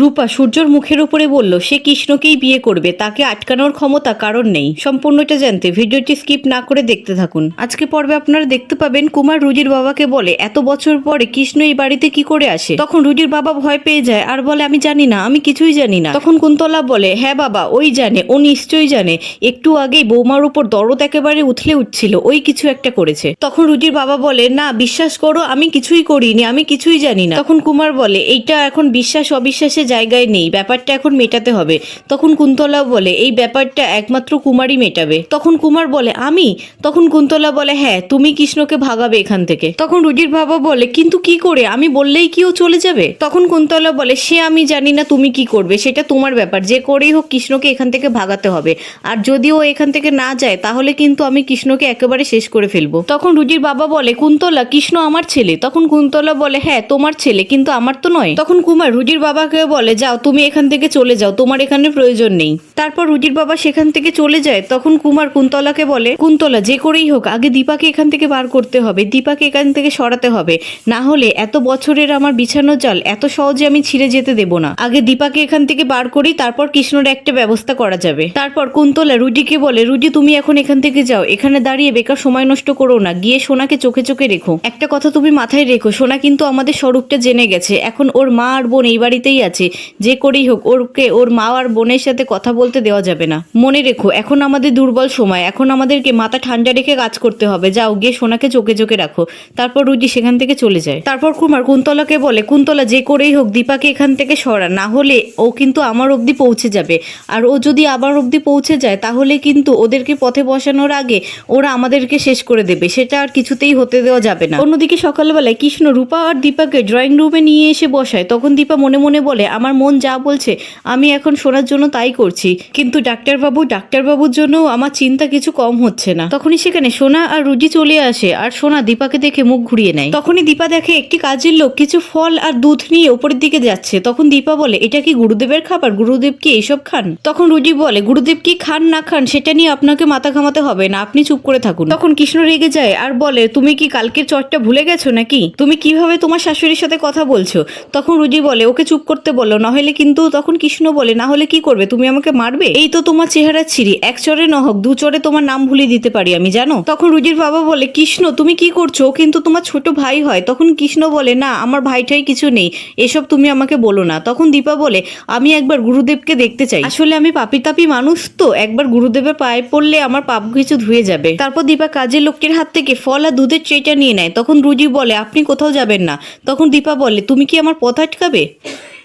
রূপা সূর্যর মুখের উপরে বলল, সে কৃষ্ণকেই বিয়ে করবে, তাকে আটকানোর ক্ষমতা কারণ নেই। সম্পূর্ণটা জানতে ভিডিওটি স্কিপ না করে দেখতে থাকুন। আজকে পর্বে আপনারা দেখতে পাবেন, কুমার রুজির বাবাকে বলে, এত বছর পরে কৃষ্ণ এই বাড়িতে কি করে আসে? তখন রুজির বাবা ভয় পেয়ে যায়, আর বলে, আমি জানি না, আমি কিছুই জানি না। তখন কুন্তলা বলে হ্যাঁ বাবা, ওই জানে, ও নিশ্চয়ই জানে। একটু আগেই বৌমার উপর দরদ একেবারে উথলে উঠছিল, ওই কিছু একটা করেছে। তখন রুজির বাবা বলে, না, বিশ্বাস করো, আমি কিছুই করিনি, আমি কিছুই জানি না। তখন কুমার বলে, এইটা এখন বিশ্বাস অবিশ্বাসের জায়গায় নেই, ব্যাপারটা এখন মেটাতে হবে। তখন কুন্তলা বলে, এই ব্যাপারটা একমাত্র কুমারই মেটাবে। তখন কুমার বলে, আমি? তখন কুন্তলা বলে হ্যাঁ তুমি কৃষ্ণকে ভাগাবে এখান থেকে। তখন রুজির বাবা বলে, কিন্তু কি করে? আমি বললেই কি ও চলে যাবে? তখন কুন্তলা বলে, সে আমি জানি না তুমি কি করবে, সেটা তোমার ব্যাপার। যে করেই হোক কৃষ্ণকে এখান থেকে ভাগাতে হবে। আর যদি ও এখান থেকে না যায়, তাহলে কিন্তু আমি কৃষ্ণকে একেবারে শেষ করে ফেলব। তখন রুজির বাবা বলে, কুন্তলা, কৃষ্ণ আমার ছেলে। তখন কুন্তলা বলে হ্যাঁ তোমার ছেলে, কিন্তু আমার তো নয়। তখন কুমার রুজির বাবাকে বলে, যাও, তুমি এখান থেকে চলে যাও, তোমার এখানে প্রয়োজন নেই। তারপর রুজির বাবা সেখান থেকে চলে যায়, তখন কুমার কুন্তলাকে বলে, কুন্তলা, যে করেই হোক, আগে দীপাকে এখান থেকে বার করতে হবে, দীপাকে এখান থেকে সরাতে হবে। না হলে এত বছরের আমার বিছানো জাল, এত সহজে আমি ছিঁড়ে যেতে দেব না। আগে দীপাকে এখান থেকে বার করি, তারপর কৃষ্ণর একটা ব্যবস্থা করা যাবে। তারপর কুন্তলা রুজিকে বলে, রুজি, তুমি এখন এখান থেকে যাও, এখানে দাঁড়িয়ে বেকার সময় নষ্ট করো না, গিয়ে সোনাকে চোখে চোখে রেখো। একটা কথা তুমি মাথায় রেখো, সোনা কিন্তু আমাদের স্বরূপটা জেনে গেছে, এখন ওর মা আর বোন এই বাড়িতেই আছে। যে করেই হোক, ওরকে, ওর মা আর বোনের সাথে কথা বলতে দেওয়া যাবে না। মনে রেখো, এখন আমাদের দুর্বল সময়। এখন আমাদেরকে মাথা ঠান্ডা রেখে কাজ করতে হবে। যাও, গিয়ে সোনাকে চোখে চোখে রাখো। তারপর রুজি সেখান থেকে চলে যায়। তারপর কুমার কুন্তলাকে বলে, কুন্তলা, যে করেই হোক, দীপাকে এখান থেকে সরা। না হলে ও কিন্তু আমার অবধি পৌঁছে যাবে। আর ও যদি আবার অবধি পৌঁছে যায়, তাহলে কিন্তু ওদেরকে পথে বসানোর আগে ওরা আমাদেরকে শেষ করে দেবে। সেটা আর কিছুতেই হতে দেওয়া যাবে না। অন্যদিকে সকালবেলায় কৃষ্ণ রূপা আর দীপাকে ড্রয়িং রুমে নিয়ে এসে বসায়। তখন দীপা মনে মনে বলে আমার মন যা বলছে, আমি এখন শোনার জন্য তাই করছি। কিন্তু ডাক্তারবাবু, ডাক্তারবাবুর জন্য আমার চিন্তা কিছু কম হচ্ছে না। তখনই সেখানে সোনা আর রুজি চলে আসে আর সোনা দীপাকে দেখে মুখ ঘুরিয়ে নেয়। তখনই দীপা দেখে একটি কাজের লোক কিছু ফল আর দুধ নিয়ে ওপরের দিকে যাচ্ছে। তখন দীপা বলে, এটা কি গুরুদেবের খাবার? গুরুদেব কি এইসব খান? তখন রুজি বলে, গুরুদেব কি খান না খান, সেটা নিয়ে আপনাকে মাথা ঘামাতে হবে না, আপনি চুপ করে থাকুন। তখন কৃষ্ণ রেগে যায় আর বলে, তুমি কি কালকের চটটা ভুলে গেছো নাকি? তুমি কীভাবে তোমার শাশুড়ির সাথে কথা বলছো? তখন রুজি বলে, ওকে চুপ করতে বলো নইলে কিন্তু তখন কৃষ্ণ বলে, না হলে কি করবে? তুমি আমাকে মারবে? এই তো তোমার চেহারা ছিঁড়ি, এক চরে ন হোক, দু চরে তোমার নাম ভুলে দিতে পারি আমি, জানো? তখন রুজির বাবা বলে, কৃষ্ণ, তুমি কি করছ? কিন্তু তোমার ছোট ভাই হয়। তখন কৃষ্ণ বলে, না, আমার ভাইটাই কিছু নেই, এসব তুমি আমাকে বলো না। তখন দীপা বলে, আমি একবার গুরুদেবকে দেখতে চাই। আসলে আমি পাপি তাপি মানুষ তো? একবার গুরুদেবের পায়ে পড়লে আমার পাপ কিছু ধুয়ে যাবে। তারপর দীপা কাজের লোকটির হাত থেকে ফল আর দুধের ট্রেটা নিয়ে নেয়। তখন রুজি বলে, আপনি কোথাও যাবেন না। তখন দীপা বলে, তুমি কি আমার পথ আটকাবে?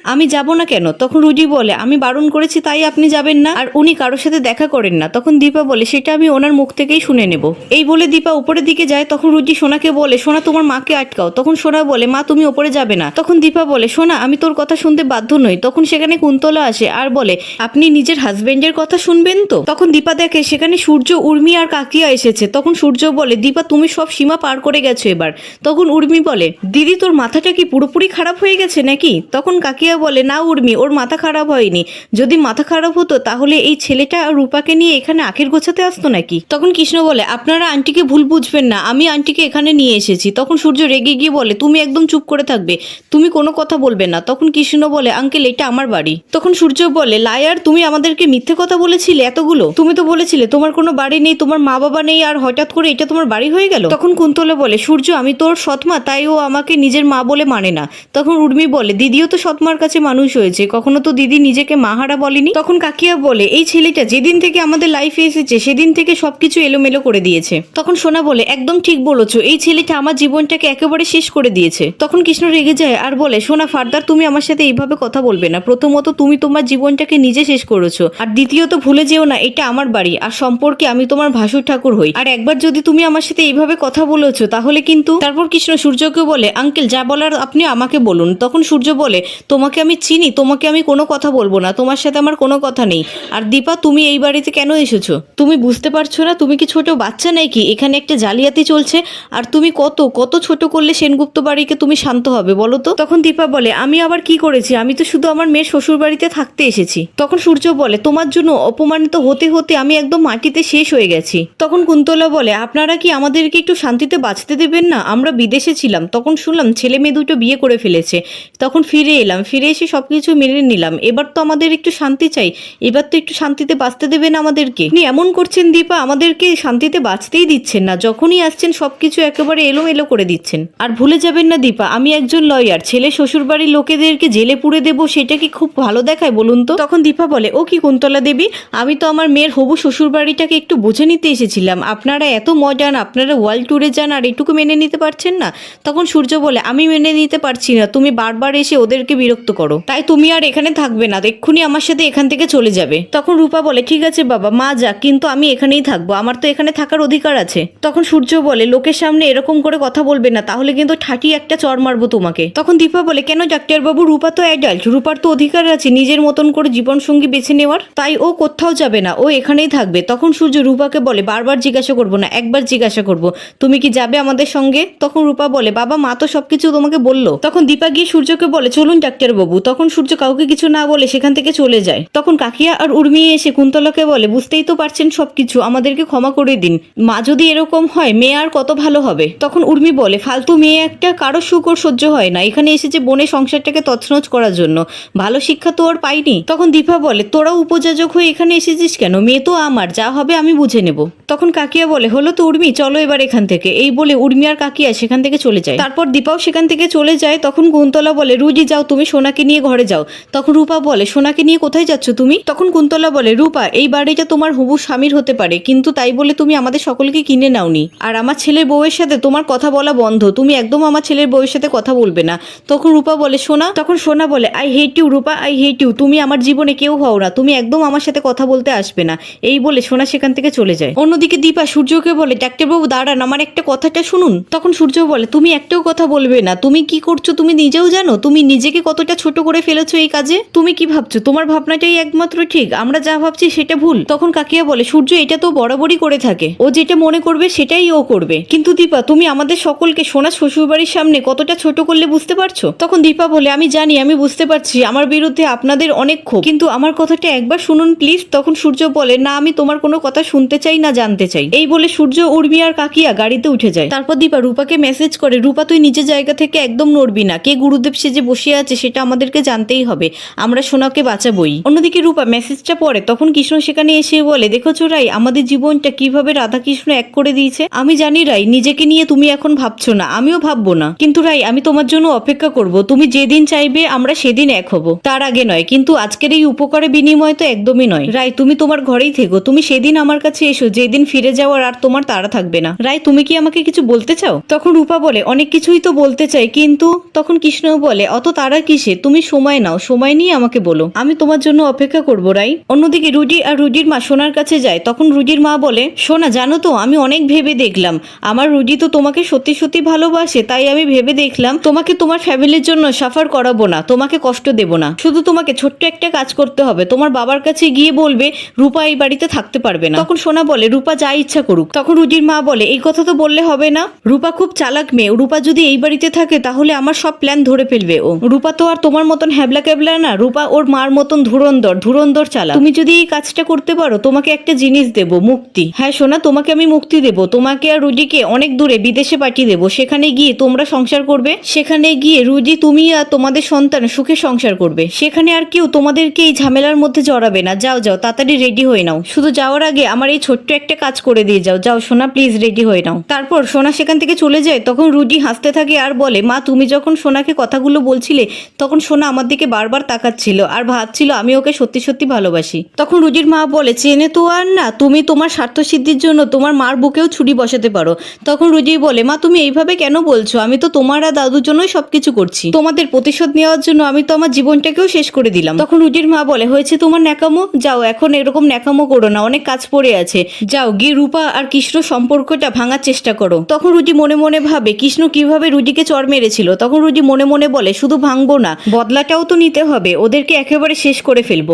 আমি যাব না কেন? তখন রুজি বলে, আমি বারণ করেছি, তাই আপনি যাবেন না? আর উনি কারোর সাথে দেখা করেন না। তখন দীপা বলে, সেটা আমি ওনার মুখ থেকেই শুনে নেব। এই বলে দীপা উপরের দিকে যায়, তখন রুজি সোনাকে বলে, সোনা, তোমার মাকে আটকাও। তখন সোনা বলে, মা, তুমি ওপরে যাবে না। তখন দীপা বলে, সোনা, আমি তোর কথা শুনতে বাধ্য নই। তখন সেখানে কুন্তলা আসে আর বলে, আপনি নিজের হাজবেন্ডের কথা শুনবেন তো? তখন দীপা দেখে, সেখানে সূর্য, উর্মি আর কাকিয়া এসেছে। তখন সূর্য বলে, দীপা, তুমি সব সীমা পার করে গেছো এবার। তখন উর্মি বলে, দিদি, তোর মাথাটা কি পুরোপুরি খারাপ হয়ে গেছে নাকি? তখন কাকিয়া বলে, না উর্মি, ওর মাথা খারাপ হয়নি। যদি মাথা খারাপ হতো, তাহলে এই ছেলেটা রূপাকে নিয়ে এখানে আখের গোছাতে আসতো নাকি? তখন কৃষ্ণ বলে, আপনারা আন্টিকে ভুল বুঝবেন না। আমি আন্টিকে এখানে নিয়ে এসেছি। তখন সূর্য রেগে গিয়ে বলে, তুমি একদম চুপ করে থাকবে। তুমি কোনো কথা বলবে না। তখন কৃষ্ণ বলে, আঙ্কেল, এটা আমার বাড়ি। তখন সূর্য বলে, লায়ার, তুমি আমাদেরকে মিথ্যে কথা বলেছিলে এতগুলো? তুমি তো বলেছিলে, তোমার কোনো বাড়ি নেই, তোমার মা বাবা নেই, আর হঠাৎ করে এটা তোমার বাড়ি হয়ে গেল? তখন কুন্তলে বলে, সূর্য, আমি তোর সৎমা তাই ও আমাকে নিজের মা বলে মানে না। তখন উর্মি বলে, দিদিও তো সৎমার কাছে মানুষ হয়েছে, কখনো তো দিদি নিজেকে মাহারা বলেনি? তখন কাকিয়া বলে, এই ছেলেটা যেদিন থেকে আমাদের লাইফে এসেছে, সেদিন থেকে সবকিছু এলোমেলো করে দিয়েছে। তখন সোনা বলে, একদম ঠিক বলেছ, এই ছেলেটা আমার জীবনটাকে একেবারে শেষ করে দিয়েছে। তখন কৃষ্ণ রেগে যায় আর বলে, সোনা, ফার্দার, তুমি আমার সাথে এইভাবে কথা বলবে না। প্রথমত, তুমি তোমার জীবনটাকে নিজে শেষ করেছ। আর দ্বিতীয়ত, ভুলে যেও না, এটা আমার বাড়ি। আর সম্পর্কে আমি তোমার ভাসুর ঠাকুর হই। আর একবার যদি তুমি আমার সাথে এইভাবে কথা বলেছ, তাহলে কিন্তু তারপর কৃষ্ণ সূর্যকে বলে, আঙ্কেল, যা বলার আপনি আমাকে বলুন। তখন সূর্য বলে, তোমাকে আমি চিনি, তোমাকে আমি কোনো কথা বলব না, তোমার সাথে আমার কোনো কথা নেই। আর দীপা, তুমি এই বাড়িতে কেন এসেছ? তুমি বুঝতে পারছ না, তুমি কি ছোট বাচ্চা নাকি? এখানে একটা জালিয়াতি চলছে, আর তুমি কত কত ছোট করলে সেনগুপ্ত বাড়িকে তুমি শান্ত হবে, বলো তো? তখন দীপা বলে, আমি আবার কি করেছি? আমি তো শুধু আমার মেয়ের শ্বশুর বাড়িতে থাকতে এসেছি। তখন সূর্য বলে, তোমার জন্য অপমানিত হতে হতে আমি একদম মাটিতে শেষ হয়ে গেছি। তখন কুন্তলা বলে, আপনারা কি আমাদেরকে একটু শান্তিতে বাঁচতে দেবেন না? আমরা বিদেশে ছিলাম। তখন শুনলাম, ছেলে মেয়ে দুটো বিয়ে করে ফেলেছে। তখন ফিরে এলাম, ফিরে ফিরে এসে সবকিছু মেনে নিলাম। এবার তো আমাদের একটু শান্তি চাই। এবার তো একটু শান্তিতে বাঁচতে দেবেন আমাদেরকে। আপনি এমন করছেন দীপা, আমাদেরকে শান্তিতে বাঁচতেই দিচ্ছেন না। যখনই আসছেন সব কিছু একেবারে এলোমেলো করে দিচ্ছেন। আর ভুলে যাবেন না দীপা, আমি একজন লয়ার, ছেলে শ্বশুরবাড়ির লোকেদেরকে জেলে পুড়ে দেবো, সেটা কি খুব ভালো দেখায় বলুন তো? তখন দীপা বলে, ও কি কুন্তলা দেবী? আমি তো আমার মেয়ের হবু শ্বশুরবাড়িটাকে একটু বুঝে নিতে এসেছিলাম। আপনারা এত মজান আপনারা ওয়ার্ল্ড ট্যুরে যান আর এটুকু মেনে নিতে পারছেন না? তখন সূর্য বলে, আমি মেনে নিতে পারছি না। তুমি বারবার এসে ওদেরকে বিরক্ত করো। তাই তুমি আর এখানে থাকবে না, এক্ষুনি আমার সাথে এখান থেকে চলে যাবে। তখন রূপা বলে, ঠিক আছে বাবা, মা যাক, কিন্তু আমি এখানেই থাকব, আমার তো এখানে থাকার অধিকার আছে। তখন সূর্য বলে, লোকের সামনে এরকম করে কথা বলবে না, তাহলে কিন্তু ঠাটি একটা চর মারবো তোমাকে। তখন দীপা বলে, কেন ডাক্তারবাবু রূপা তো অ্যাডাল্ট রূপার তো অধিকার আছে নিজের মতন করে জীবনসঙ্গী বেছে নেওয়ার, তাই ও কোথাও যাবে না, ও এখানেই থাকবে। তখন সূর্য রূপাকে বলে, বারবার জিজ্ঞাসা করব না, একবার জিজ্ঞাসা করব, তুমি কি যাবে আমাদের সঙ্গে? তখন রূপা বলে, বাবা, মা তো সবকিছু তোমাকে বলল। তখন দীপা গিয়ে সূর্যকে বলে, চলুন ডাক্তারবাবু তখন সূর্য কাউকে কিছু না বলে সেখান থেকে চলে যায়। তখন কাকিয়া আর উর্মি এসে কুন্তলাকে বলে, বুঝতেই তো পারছেন সবকিছু, আমাদেরকে ক্ষমা করে দিন। মা যদি এরকম হয়, মেয়ে আর কত ভালো হবে? তখন উর্মি বলে, ফালতু মেয়ে একটা, কারও সুখ শুকর সহ্য হয় না। এখানে এসেছে বনে সংসারটাকে তছনছ করার জন্য। ভালো শিক্ষা তো আর পাইনি। তখন দীপা বলে, তোরা উপযাজক হয়ে এখানে এসেছিস কেন? মেয়ে তো আমার, যা হবে আমি বুঝে নেব। তখন কাকিয়া বলে, হলো তো উর্মি, চলো এবার এখান থেকে। এই বলে উর্মি আর কাকিয়া সেখান থেকে চলে যায়। তারপর দীপাও সেখান থেকে চলে যায়। তখন কুন্তলা বলে, রুজি যাও, তুমি সোনাকে নিয়ে ঘরে যাও। তখন রূপা বলে, সোনাকে নিয়ে কোথায় যাচ্ছ তুমি? তখন কুন্তলা বলে, রূপা, এই বাড়িটা তোমার হবু স্বামীর হতে পারে, কিন্তু তাই বলে তুমি আমাদের সকলকে কিনে নাওনি। আর আমার ছেলের বউয়ের সাথে তোমার কথা বলা বন্ধ, তুমি একদম আমার ছেলের বউয়ের সাথে কথা বলবে না। তখন রূপা বলে, সোনা? তখন সোনা বলে, I hate you Rupa I hate you তুমি আমার জীবনে কেউ হও না, তুমি একদম আমার সাথে কথা বলতে আসবে না। এই বলে সোনা সেখান থেকে চলে যায়। অন্যদিকে দীপা সূর্যকে বলে, ডাক্তারবাবু, দাঁড়ান, আমার একটা কথাটা শুনুন। তখন সূর্য বলে, তুমি একটাও কথা বলবে না, তুমি কি করছ তুমি নিজেও জানো? তুমি নিজেকে কতটা ছোট করে ফেলেছো এই কাজে? তুমি কি ভাবছ? তোমার ভাবনাটাই একমাত্র ঠিক। আমরা যা ভাবছি সেটা ভুল। তখন কাকিয়া বলে, সূর্য এটা তো বরাবরই করে থাকে। ও যেটা মনে করবে সেটাই ও করবে। কিন্তু দীপা, তুমি আমাদের সকলকে সোনা শ্বশুরবাড়ির সামনে কতটা ছোট করলে বুঝতে পারছ? তখন দীপা বলে, আমি জানি, আমি বুঝতে পারছি, আমার বিরুদ্ধে আপনাদের অনেক ক্ষোভ। কিন্তু আমার কথাটা একবার শুনুন প্লিজ। তখন সূর্য বলে, না, আমি তোমার কোনো কথা শুনতে চাই না জানতে চাই। এই বলে সূর্য, উর্মি আর কাকিয়া গাড়িতে উঠে যায়। তারপর দীপা রূপাকে মেসেজ করে, রূপা, তুই নিজের জায়গা থেকে একদম নড়বি না। কে গুরুদেব সে যে বসে আছে সেটা আমাদেরকে জানতেই হবে। আমরা সোনাকে বাঁচাবই। অন্যদিকে রূপা মেসেজটা পড়ে, তখন কৃষ্ণ সেখানে এসে বলে, দেখেছ রাই, আমাদের জীবনটা কীভাবে রাধা কৃষ্ণ এক করে দিয়েছে? আমি জানি রাই, নিজেকে নিয়ে তুমি এখন ভাবছ না, আমিও ভাববো না। কিন্তু রাই, আমি তোমার জন্য অপেক্ষা করব, তুমি যেদিন চাইবে আমরা সেদিন এক হব। তার আগে নয়, কিন্তু আজকের এই উপকারে বিনিময় তো একদমই নয়। রাই, তুমি তোমার ঘরেই থেকো, তুমি সেদিন আমার কাছে এসো, যেদিন ফিরে যাওয়ার আর তোমার তারা থাকবে না। রাই, তুমি কি আমাকে কিছু বলতে চাও? তখন রূপা বলে, অনেক কিছুই তো বলতে চাই, কিন্তু, তখন কৃষ্ণ বলে, অত তারা কিসে তুমি সময় নাও, সময় নিয়ে আমাকে বলো। আমি তোমার জন্য অপেক্ষা করব, রাই। অন্যদিকে রুজি আর রুজির মা সোনার কাছে যায়। তখন রুজির মা বলে, সোনা, জানো তো, আমি অনেক ভেবে দেখলাম। আমার রুজি তো তোমাকে সত্যি সত্যি ভালোবাসে, তাই আমি ভেবে দেখলাম, তোমাকে তোমার ফ্যামিলির জন্য সাফার করাবো না, তোমাকে কষ্ট দেব না। শুধু তোমাকে ছোট্ট একটা কাজ করতে হবে। তোমার বাবার কাছে গিয়ে বলবে, রূপা এই বাড়িতে থাকতে পারবে না। তখন সোনা বলে, রূপা যা ইচ্ছা করুক। তখন রুজির মা বলে, এই কথা তো বললে হবে না। রূপা খুব চালাক মেয়ে। রূপা যদি এই বাড়িতে থাকে, তাহলে আমার সব প্ল্যান ধরে ফেলবে ও। রূপা তো আর তোমার মতন হ্যাবলা ক্যাবলা না, রূপা ওর মার মতন ধুরন্দর ধুরন্দর চালা তুমি যদি এই কাজটা করতে পারো, তোমাকে একটা জিনিস দেব, মুক্তি। হ্যাঁ সোনা, তোমাকে আমি মুক্তি দেব। তোমাকে আর রুজিকে অনেক দূরে বিদেশে পাঠিয়ে দেবো। সেখানে গিয়ে তোমরা সংসার করবে। সেখানে গিয়ে রুজি, তুমি আর তোমাদের সন্তান সুখে সংসার করবে। সেখানে আর কেউ তোমাদেরকে এই ঝামেলার মধ্যে জড়াবে না। যাও যাও, তাড়াতাড়ি রেডি হয়ে নাও। শুধু যাওয়ার আগে আমার এই ছোট্ট একটা কাজ করে দিয়ে যাও। যাও, সোনা, প্লিজ রেডি হয়ে নাও। তারপর সোনা সেখান থেকে চলে যায়। তখন রুজি হাসতে থাকে আর বলে, মা, তুমি যখন সোনাকে কথাগুলো বলছিলে, তখন সোনা আমার দিকে বারবার তাকাচ্ছিল আর ভাবছিল আমি ওকে সত্যি সত্যি ভালোবাসি। তখন রুজির মা বলে চেনে তো আর না, তুমি তোমার স্বার্থ সিদ্ধির জন্য তোমার মার বুকেও ছুরি বসাতে পারো। তখন রুজি বলে, মা, তুমি এইভাবে কেন বলছো? আমি তো তোমার আর দাদুর জন্যই সবকিছু করছি। তোমাদের প্রতিশোধ নেওয়ার জন্য আমি তো আমার জীবনটাকেও শেষ করে দিলাম। তখন রুজির মা বলে, হয়েছে তোমার ন্যাকামো? যাও, এখন এরকম ন্যাকামো করো না, অনেক কাজ পড়ে আছে। যাও, গিয়ে রূপা আর কৃষ্ণ সম্পর্কটা ভাঙার চেষ্টা করো। তখন রুজি মনে মনে ভাবে, কৃষ্ণ কীভাবে রুজিকে চর মেরেছিল? তখন রুজি মনে মনে বলে, শুধু ভাঙবো না বদলাটাও তো নিতে হবে ওদেরকে একেবারে শেষ করে ফেলব।